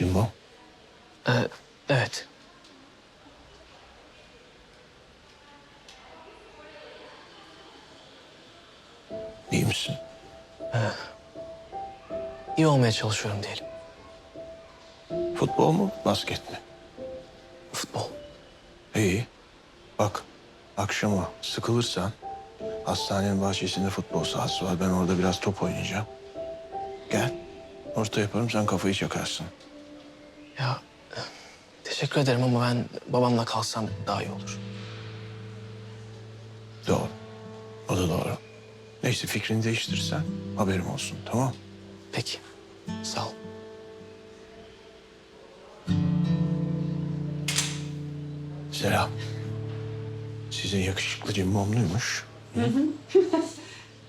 mu? Ee, evet. İyi misin? İyi olmaya çalışıyorum diyelim. Futbol mu, basket mi? Futbol. İyi. Bak, akşama sıkılırsan hastanenin bahçesinde futbol sahası var. Ben orada biraz top oynayacağım. Gel. Orta yaparım, sen kafayı çakarsın. Ya teşekkür ederim ama ben babamla kalsam daha iyi olur. Doğru. O da doğru. Neyse fikrini değiştirirsen haberim olsun, tamam Peki. Sağ ol. Selam. Sizin yakışıklı cimbomluymuş. Hı?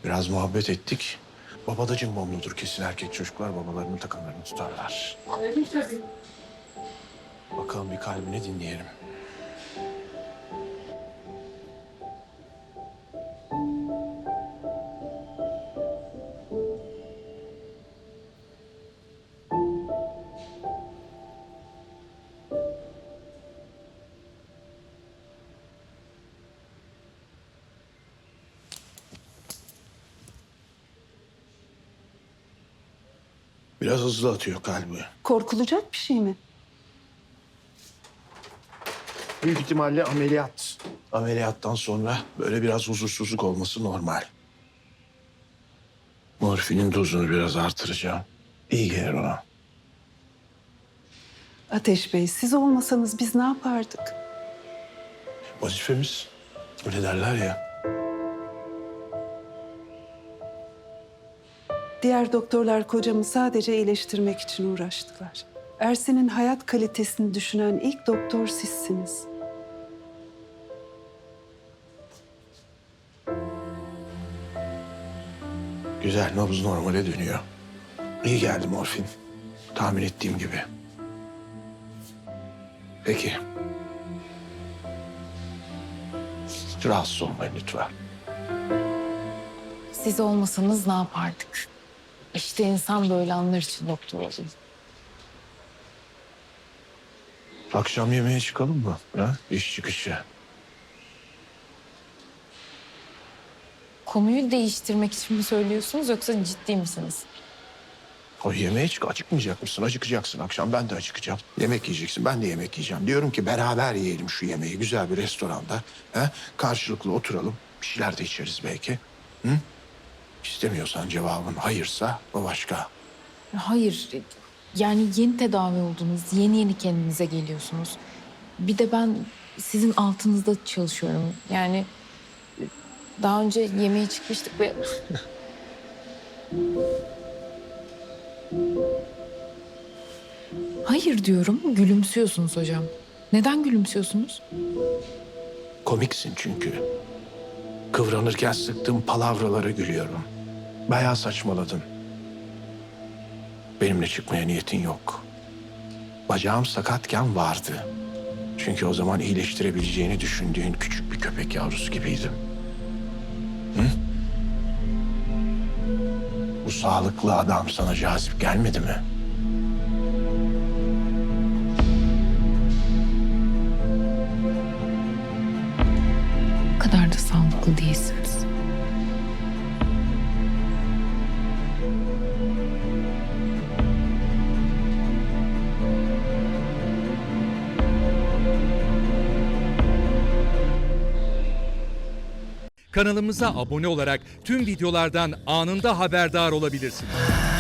Biraz muhabbet ettik. Baba da cimbomludur kesin. Erkek çocuklar babalarının takımlarını tutarlar. Öyle tabii. Bakalım bir kalbini dinleyelim. Biraz hızlı atıyor kalbi. Korkulacak bir şey mi? Büyük ihtimalle ameliyat. Ameliyattan sonra böyle biraz huzursuzluk olması normal. Morfinin dozunu biraz artıracağım. İyi gelir ona. Ateş Bey, siz olmasanız biz ne yapardık? Vazifemiz. Öyle derler ya. Diğer doktorlar kocamı sadece iyileştirmek için uğraştılar. Ersin'in hayat kalitesini düşünen ilk doktor sizsiniz. Güzel nabız normale dönüyor. İyi geldi morfin. Tahmin ettiğim gibi. Peki. Rahatsız olmayın lütfen. Siz olmasanız ne yapardık? İşte insan böyle anlar için doktor oluyor. Akşam yemeğe çıkalım mı? Ha? İş çıkışı. Konuyu değiştirmek için mi söylüyorsunuz yoksa ciddi misiniz? O yemeğe çık acıkmayacak mısın? Acıkacaksın akşam. Ben de acıkacağım. Yemek yiyeceksin. Ben de yemek yiyeceğim. Diyorum ki beraber yiyelim şu yemeği. Güzel bir restoranda. He? Karşılıklı oturalım. Bir şeyler de içeriz belki. Hı? İstemiyorsan cevabın hayırsa o başka. Hayır. Yani yeni tedavi oldunuz. Yeni yeni kendinize geliyorsunuz. Bir de ben sizin altınızda çalışıyorum. Yani daha önce yemeğe çıkmıştık ve... Hayır diyorum. Gülümsüyorsunuz hocam. Neden gülümsüyorsunuz? Komiksin çünkü. Kıvranırken sıktığım palavralara gülüyorum. Bayağı saçmaladın. Benimle çıkmaya niyetin yok. Bacağım sakatken vardı. Çünkü o zaman iyileştirebileceğini düşündüğün küçük bir köpek yavrusu gibiydim. Hı? Bu sağlıklı adam sana cazip gelmedi mi? Sağlıklı değilsiniz. Kanalımıza abone olarak tüm videolardan anında haberdar olabilirsiniz.